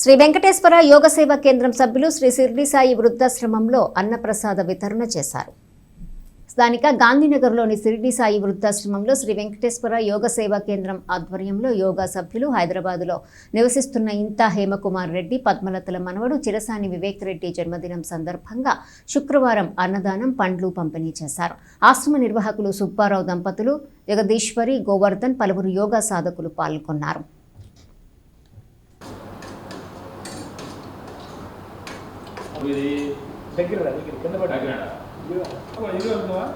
శ్రీ వెంకటేశ్వర యోగ సేవా కేంద్రం సభ్యులు శ్రీ షిర్డి సాయి వృద్ధాశ్రమంలో అన్నప్రసాద వితరణ చేశారు. స్థానిక గాంధీనగర్లోని షిర్డి సాయి వృద్ధాశ్రమంలో శ్రీ వెంకటేశ్వర యోగ సేవా కేంద్రం ఆధ్వర్యంలో యోగా సభ్యులు హైదరాబాదులో నివసిస్తున్న ఇంతా హేమకుమార్ రెడ్డి పద్మలతల మనవడు చిరసాని వివేక్ రెడ్డి జన్మదినం సందర్భంగా శుక్రవారం అన్నదానం పండ్లు పంపిణీ చేశారు. ఆశ్రమ నిర్వాహకులు సుబ్బారావు దంపతులు జగదీశ్వరి గోవర్ధన్ పలువురు యోగా సాధకులు పాల్గొన్నారు. ఇది దగ్గర రా, దగ్గర కింద పడ్డా కాకినాడ ఇది వెళ్తున్నావా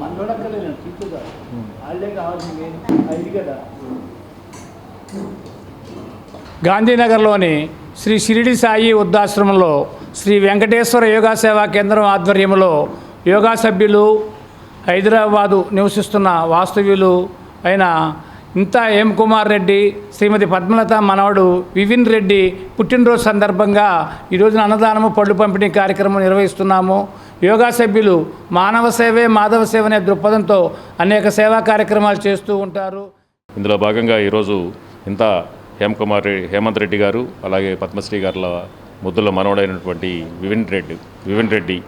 మనలో అక్కర్లేదు తీసుకురా వాళ్ళే కావాల్సింది అది కదా. గాంధీనగర్లోని శ్రీ షిరిడి సాయి వృద్ధాశ్రమంలో శ్రీ వెంకటేశ్వర యోగా సేవా కేంద్రం ఆధ్వర్యంలో యోగా సభ్యులు హైదరాబాదు నివసిస్తున్న వాస్తవ్యులు అయిన ఇంత ఎం కుమార్ రెడ్డి? శ్రీమతి పద్మలత మనవడు వివిన్ రెడ్డి పుట్టినరోజు సందర్భంగా ఈరోజున అన్నదానము పళ్ళు పంపిణీ కార్యక్రమం నిర్వహిస్తున్నాము. యోగా సభ్యులు మానవ సేవే మాధవ సేవ అనే దృక్పథంతో అనేక సేవా కార్యక్రమాలు చేస్తూ ఉంటారు. ఇందులో భాగంగా ఈరోజు ఇంత హేమ్ కుమార్ హేమంత్ రెడ్డి గారు అలాగే పద్మశ్రీ గారుల ముద్దుల మనవడైనటువంటి వివిన్ రెడ్డి వివిన్ రెడ్డి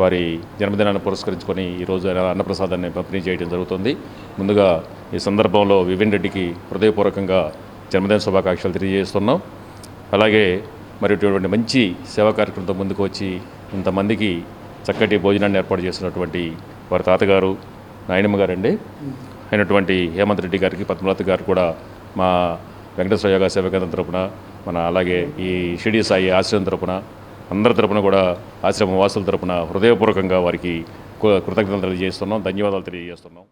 వారి జన్మదినాన్ని పురస్కరించుకొని ఈరోజు అన్నప్రసాదాన్ని పంపిణీ చేయడం జరుగుతుంది. ముందుగా ఈ సందర్భంలో వివిన్ రెడ్డికి హృదయపూర్వకంగా జన్మదిన శుభాకాంక్షలు తెలియజేస్తున్నాం. అలాగే మరి ఇటువంటి మంచి సేవా కార్యక్రమంతో ముందుకు వచ్చి ఇంతమందికి చక్కటి భోజనాన్ని ఏర్పాటు చేసినటువంటి వారి తాతగారు నాయనమ్మ గారండి. అయినటువంటి హేమంత్ రెడ్డి గారికి పద్మలత గారు కూడా మా వెంకటేశ్వర యోగా సేవా కేంద్రం తరపున మన అలాగే ఈ షిడి సాయి ఆశ్రయం తరపున అందరి తరపున కూడా ఆశ్రమ వాసుల తరపున హృదయపూర్వకంగా వారికి కృతజ్ఞతలు తెలియజేస్తున్నాం. ధన్యవాదాలు తెలియజేస్తున్నాం.